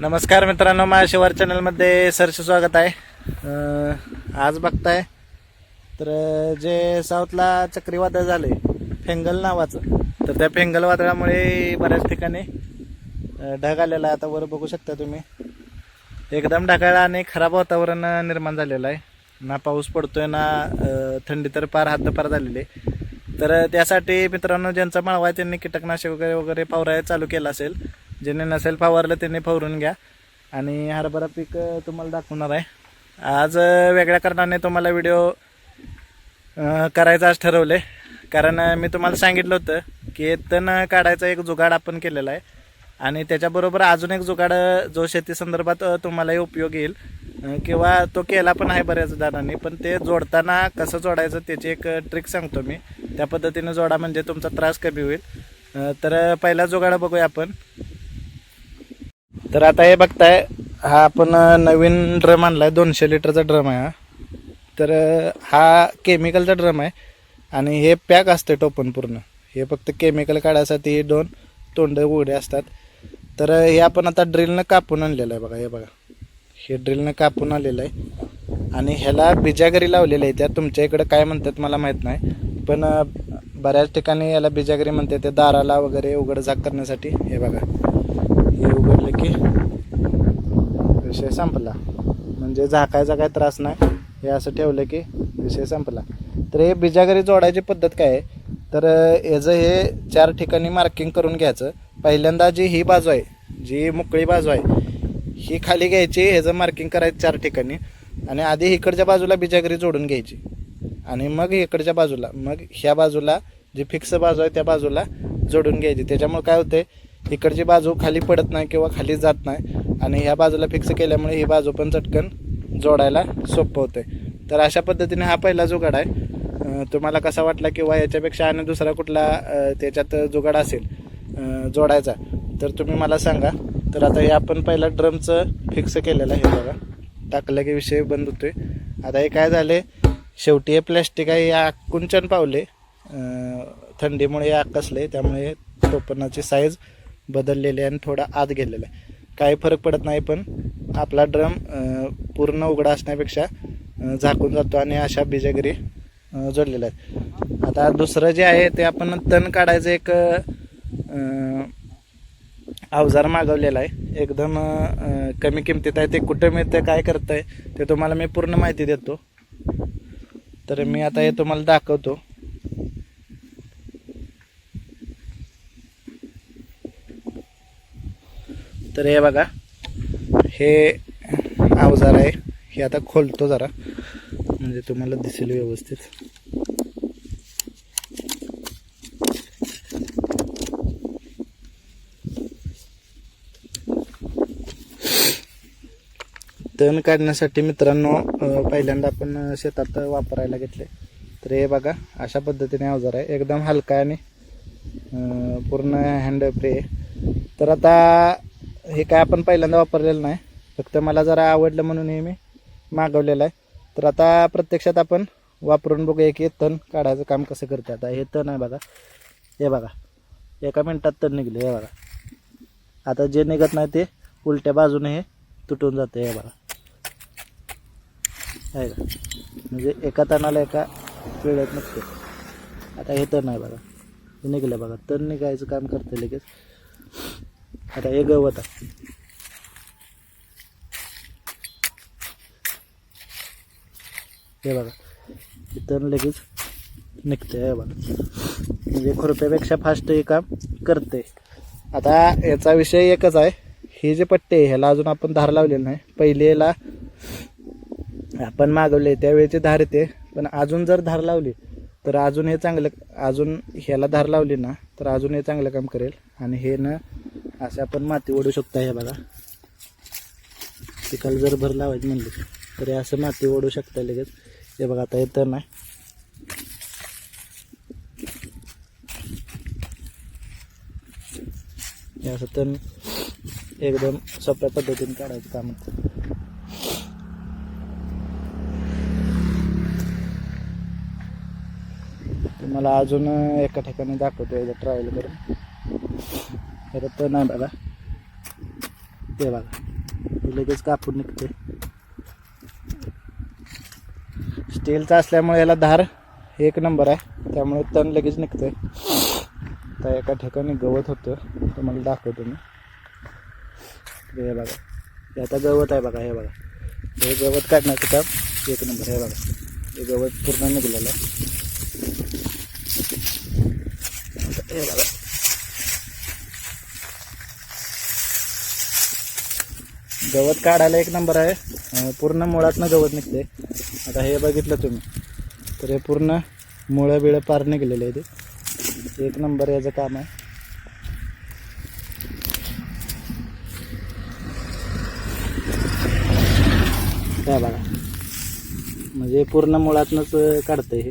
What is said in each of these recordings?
नमस्कार मित्रांनो माझ्या शिवार चॅनलमध्ये सरचे स्वागत आहे. आज बघताय तर जे साऊथला चक्रीवादळ झाले फेंगल नावाचं तर त्या फेंगल वादळामुळे बऱ्याच ठिकाणी ढग आलेला आता वर बघू शकता तुम्ही. एकदम ढगाळ आणि खराब वातावरण निर्माण झालेलं आहे. ना पाऊस पडतोय ना थंडी तर पार हद्दपार झालेली आहे. तर त्यासाठी मित्रांनो ज्यांचा माळवा आहे त्यांनी कीटकनाशक वगैरे वगैरे पावराय चालू केला असेल ज्यांनी नसेल फवारलं त्यांनी फवारून घ्या. आणि हरभरा पीक तुम्हाला दाखवणार आहे. आज वेगळ्या कारणाने तुम्हाला व्हिडिओ करायचं आज ठरवले कारण मी तुम्हाला सांगितलं होतं की तण काढायचा एक जुगाड आपण केलेला आहे. आणि त्याच्याबरोबर अजून एक जुगाड जो शेती संदर्भात तुम्हालाही उपयोग येईल. किंवा तो केला पण आहे बऱ्याच जणांनी पण ते जोडताना कसं जोडायचं त्याची एक ट्रिक सांगतो मी. त्या पद्धतीने जोडा म्हणजे तुमचा त्रास कमी होईल. तर पहिला जुगाड बघूया आपण. तर आता हे बघताय हा आपण नवीन ड्रम आणलाय दोनशे लिटरचा ड्रम आहे हा. तर हा केमिकलचा ड्रम आहे आणि हे पॅक असते टोपण पूर्ण. हे फक्त केमिकल काढायसाठी दोन तोंड उघडे असतात. तर हे आपण आता ड्रिलनं कापून आणलेलं आहे बघा हे बघा. हे ड्रिलनं कापून आलेलं आहे. आणि ह्याला बिजागरी लावलेलं आहे. त्या तुमच्या इकडं काय म्हणतात मला माहीत नाही. पण बऱ्याच ठिकाणी याला बिजागरी म्हणते ते दाराला वगैरे उघड झाक करण्यासाठी. हे बघा. हे उघडलं की विषय संपला. म्हणजे झाकायचा काय त्रास नाही. हे असं ठेवलं की विषय संपला. तर हे बिजागरी जोडायची पद्धत काय आहे? तर याचं हे चार ठिकाणी मार्किंग करून घ्यायचं. पहिल्यांदा जी ही बाजू आहे जी मोकळी बाजू आहे ही खाली घ्यायची ह्याचं मार्किंग करायचं चार ठिकाणी. आणि आधी इकडच्या बाजूला बिजागरी जोडून घ्यायची. आणि मग इकडच्या बाजूला मग ह्या बाजूला जी फिक्स बाजू आहे त्या बाजूला जोडून घ्यायची. त्याच्यामुळे काय होते इकडची बाजू खाली पडत नाही किंवा खाली जात नाही. आणि ह्या बाजूला फिक्स केल्यामुळे ही बाजू पण चटकन जोडायला सोपं होते तर अशा पद्धतीने हा पहिला जुगाड आहे. तुम्हाला कसा वाटला किंवा याच्यापेक्षा आणि दुसरा कुठला त्याच्यात जुगाड असेल जोडायचा तर तुम्ही मला सांगा. तर आता हे आपण पहिला ड्रमचं फिक्स केलेलं आहे बघा. टाकलं की विषय बंद होतोय. आता हे काय झाले शेवटी हे प्लॅस्टिक आहे हे आकुंचन पावले. थंडीमुळे हे आकसले त्यामुळे टोपणाची साईज बदललेले आहे आणि थोडा आत गेलेला आहे. काही फरक पडत नाही पण आपला ड्रम पूर्ण उघडा असण्यापेक्षा झाकून जातो आणि अशा बिजागिरी जोडलेल्या आहेत. आता दुसरं जे आहे ते आपण तण काढायचं एक अवजार मागवलेला आहे. एकदम कमी किमतीत आहे. ते कुठं मिळतं काय करतंय ते तुम्हाला मी पूर्ण माहिती देतो. तर मी आता हे तुम्हाला दाखवतो. तर हे बघा हे अवजार आहे. हे आता खोलतो जरा. म्हणजे तुम्हाला दिसेल व्यवस्थित. तण काढण्यासाठी मित्रांनो पहिल्यांदा आपण शेतात वापरायला घेतले. तर हे बघा अशा पद्धतीने अवजार आहे. एकदम हलका आणि पूर्ण हँड फ्री आहे. तर आता हे काय आपण पहिल्यांदा वापरलेलं नाही. फक्त मला जरा आवडलं म्हणून हे मी मागवलेलं आहे. तर आता प्रत्यक्षात आपण वापरून बघूया की तण काढायचं काम कसं करते आता हे तण आहे बघा. हे बघा. एका मिनटात तण निघले हे बघा. आता जे निघत नाही ते उलट्या बाजूने हे तुटून जाते हे बघा. आहे का म्हणजे एका तणाला एका वेळेत निघते आता हे तण आहे बघा. हे निघलं बघा. तण निघायचं काम करते लगेच. आता हे गवत हे बघा इथं लगेच निघते हे बघा. म्हणजे खुरप्यापेक्षा फास्ट हे काम करते आता याचा विषय एकच आहे. हे जे पट्टे आहे, ह्याला अजून आपण धार लावलेलं नाही. पहिले आपण मागवले त्यावेळेचे धार येते. पण अजून जर धार लावली तर अजून हे चांगलं अजून ह्याला धार लावली ना तर अजून हे चांगलं काम करेल. आणि हे ना असे आपण माती ओढू शकता हे बघा. पिकाला जर भर लावायचं म्हणलं तरी असं माती ओढू शकता लगेच. हे बघा आता हे तर नाही हे असं तण एकदम सोप्या पद्धतीने काढायचं काम तुम्हाला अजून एका ठिकाणी दाखवतो एकदा ट्रायल करून. तर तर नाही बघा ते बघा. लगेच कापून निघते स्टीलचा असल्यामुळे याला धार एक नंबर आहे. त्यामुळे तण लगेच निघते तर एका ठिकाणी गवत होतं. तुम्हाला दाखवतो मी. हे बघा. आता गवत आहे बघा. हे बघा. हे गवत काढण्याचं काम एक नंबर हे बघा. हे गवत पूर्ण निघलेलं आहे. हे बघा. गवत काढायला एक नंबर आहे. पूर्ण मुळातनं गवत निघते आता हे बघितलं तुम्ही. तर हे पूर्ण मुळं बिळं पार निघलेले आहे ते एक नंबर याचं काम आहे. काय बघा. म्हणजे पूर्ण मुळातनंच काढतंय हे.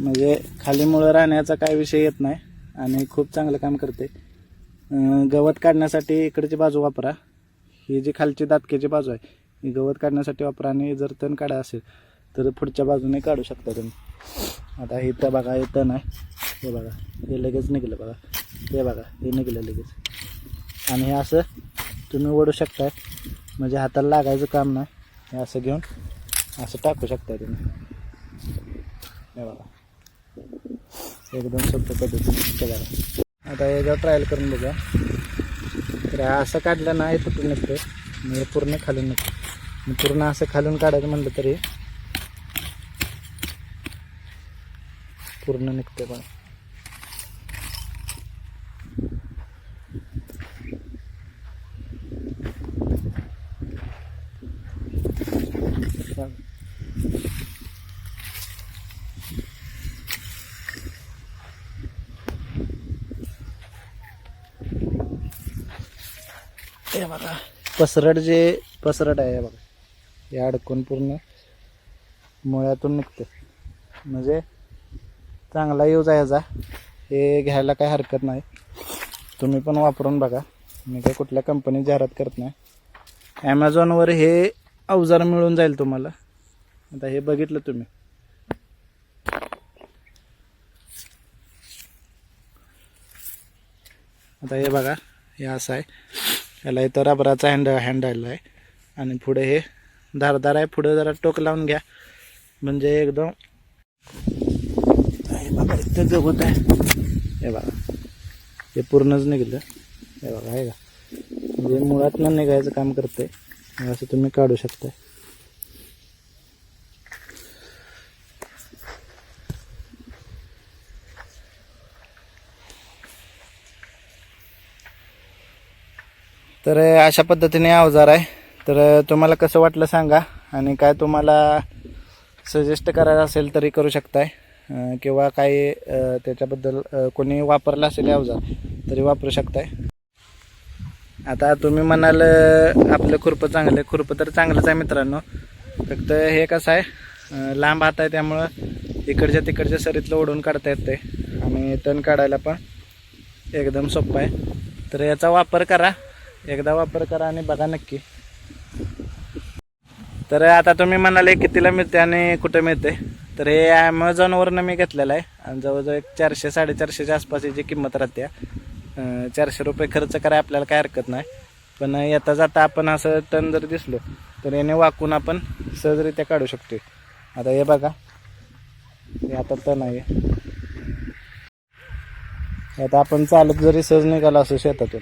म्हणजे खाली मुळं राहण्याचा काय विषय येत नाही आणि खूप चांगलं काम करते. गवत काढण्यासाठी इकडची बाजू वापरा. ही जी खालची दातकेची बाजू आहे ही गवत काढण्यासाठी वापरा आणि जर तण काढा असेल तर पुढच्या बाजूने काढू शकता तुम्ही. आता हे तर बघा हे तण आहे. हे बघा हे लगेच निघलं बघा. हे बघा हे निघलं लगेच. आणि हे असं तुम्ही ओढू शकताय. म्हणजे हाताला लागायचं काम नाही. हे असं घेऊन असं टाकू शकताय तुम्ही. हे बघा. एकदम सोपं पद्धतीने हे आता एकदा ट्रायल करून बघा. तर असं काढलं ना हे तुटून निघतं म्हणजे पूर्ण खालून निघतं पूर्ण असं खालून काढायचं म्हणलं तरी पूर्ण निघते बघा. हे बघा. पसरट जे पसरट आहे हे बघा. हे अडकून पूर्ण मुळ्यातून निघते म्हणजे चांगला यूज आहे याचा हे घ्यायला काही हरकत नाही. तुम्ही पण वापरून बघा. मी काही कुठल्या कंपनी जाहिरात करत नाही. ॲमेझॉनवर हे अवजार मिळून जाईल तुम्हाला. आता हे बघितलं तुम्ही. आता हे बघा हे असं आहे. याला इथं रबराचा हँड हँडल आहे. आणि पुढे हे धारदार आहे. पुढे जरा टोक लावून घ्या. म्हणजे एकदम हे इथं जगत आहे. हे बघा. हे पूर्णच निघलं. हे बघा हे का म्हणजे मुळातनं निघायचं काम करते असं तुम्ही काढू शकता तर अशा पद्धतीने अवजार आहे. तर तुम्हाला कसं वाटलं सांगा. आणि काय तुम्हाला सजेस्ट करायचं असेल तरी करू शकताय. किंवा काही त्याच्याबद्दल कोणी वापरलं असेल अवजार तरी वापरू शकताय. आता तुम्ही म्हणाल आपलं खुरपं चांगलं आहे. खुरपं तर चांगलंच आहे मित्रांनो. फक्त हे कसं आहे लांब हात आहे त्यामुळं इकडच्या तिकडच्या सरीतलं ओढून काढता येते आणि तण काढायला पण एकदम सोपं आहे. तर याचा वापर करा. एकदा वापर करा आणि बघा नक्की. तर आता तुम्ही म्हणाले कितीला मिळते आणि कुठं मिळते? तर हे ॲमेझॉनवरनं मी घेतलेलं आहे. आणि जवळजवळ एक चारशे साडेचारशेच्या आसपास याची किंमत राहते. चारशे रुपये खर्च करा आपल्याला काय हरकत नाही. पण येता जाता आपण असं टन जर दिसलो तर याने वाकून आपण सहजरित्या काढू शकतो आता हे बघा. हे आता तण आहे. आता आपण चालत जरी सहज निघाला असो शेतातून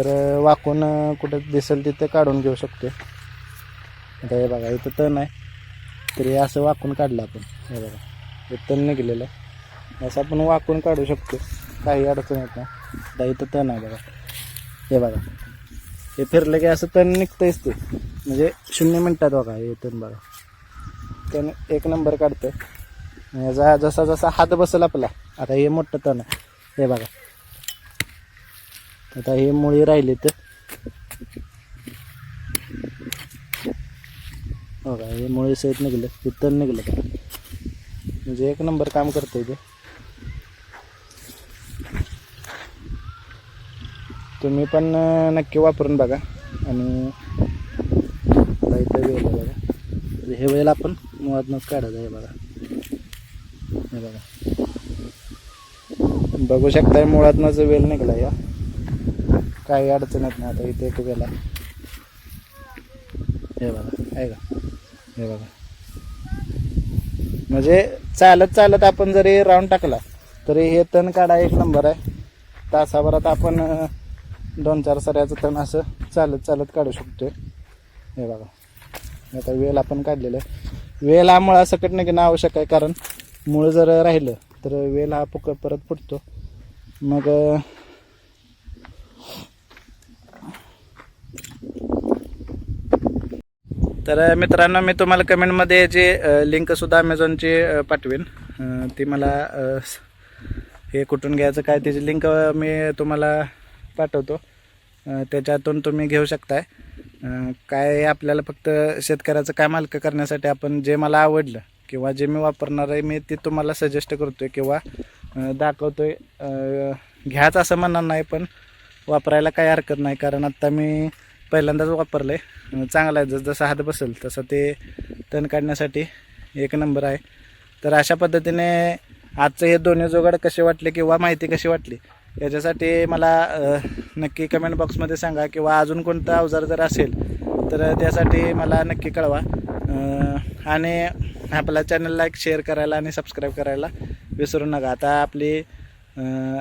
तर वाकून कुठं दिसेल तिथे काढून घेऊ शकतो आता हे बघा इथं तण आहे. तरी हे असं वाकून काढलं आपण. हे बघा हे तण निघलेलं आहे. असं आपण वाकून काढू शकतो काही अडचण येत नाही. आता इथं तण आहे बघा. हे बघा. हे फिरलं की असं तण निघतंयच ते. म्हणजे शून्य मिनटात बघा हे तण बघा. तण एक नंबर काढतं याचा जसा जसा हात बसेल आपला. आता हे मोठं तण आहे. हे बघा. आता हे मुळे राहिले तर. बघा हे मुळे सहित निघलं तिथं निघलं म्हणजे एक नंबर काम करतंय ते. तुम्ही पण नक्की वापरून बघा. आणि इथं वेळ बघा. म्हणजे हे वेळेला आपण मुळातनंच काढायचं हे बघा. हे बघा. बघू शकताय मुळातनं वेळ निघाला निघला या काही अडचण येत नाही आता इथे एक वेल हे बघा आहे का? हे बघा. म्हणजे चालत चालत आपण जरी राऊंड टाकला तरी हे तण काढा एक नंबर आहे. तासाभरात आपण दोन चार सऱ्याचं तण असं चालत चालत काढू शकतो हे बघा. आता वेल आपण काढलेलं आहे. वेल हा मुळा सकट निघणं आवश्यक आहे कारण मूळ जर राहिलं तर वेल हा पुक परत फुटतो. मग तर मित्रांनो मी तुम्हाला कमेंटमध्ये जे लिंकसुद्धा अमेझॉनची पाठवेन. ती मला हे कुठून घ्यायचं काय त्याची लिंक मी तुम्हाला पाठवतो. त्याच्यातून तुम्ही घेऊ शकताय. काय आपल्याला फक्त शेतकऱ्याचं काम हलकं करण्यासाठी आपण जे मला आवडलं किंवा जे मी वापरणार आहे मी ते तुम्हाला सजेस्ट करतोय किंवा दाखवतो दाखवतोय. घ्याच असं म्हणणार नाही पण वापरायला काही हरकत नाही. कारण आत्ता मी पहिल्यांदाच वापरलं आहे चांगलं आहे. जसं जसं हात बसेल तसं ते तण काढण्यासाठी एक नंबर आहे. तर अशा पद्धतीने आजचं हे दोन्ही जोगाड कसे वाटले किंवा माहिती कशी वाटली याच्यासाठी मला नक्की कमेंट बॉक्समध्ये सांगा किंवा अजून कोणतं अवजार जर असेल तर त्यासाठी मला नक्की कळवा. आणि आपला चॅनल लाईक शेअर करायला आणि सबस्क्राईब करायला विसरू नका. आता आपली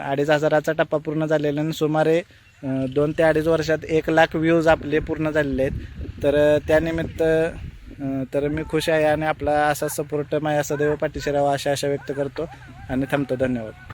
अडीच हजाराचा टप्पा पूर्ण झालेला आणि सुमारे दोन ते अडीच वर्षात एक लाख व्ह्यूज आपले पूर्ण झालेले आहेत. तर त्यानिमित्त तर मी खुश आहे आणि आपला असा सपोर्ट माझ्या सदैव पाठीशी राहावा अशा आशा व्यक्त करतो. आणि थांबतो. धन्यवाद.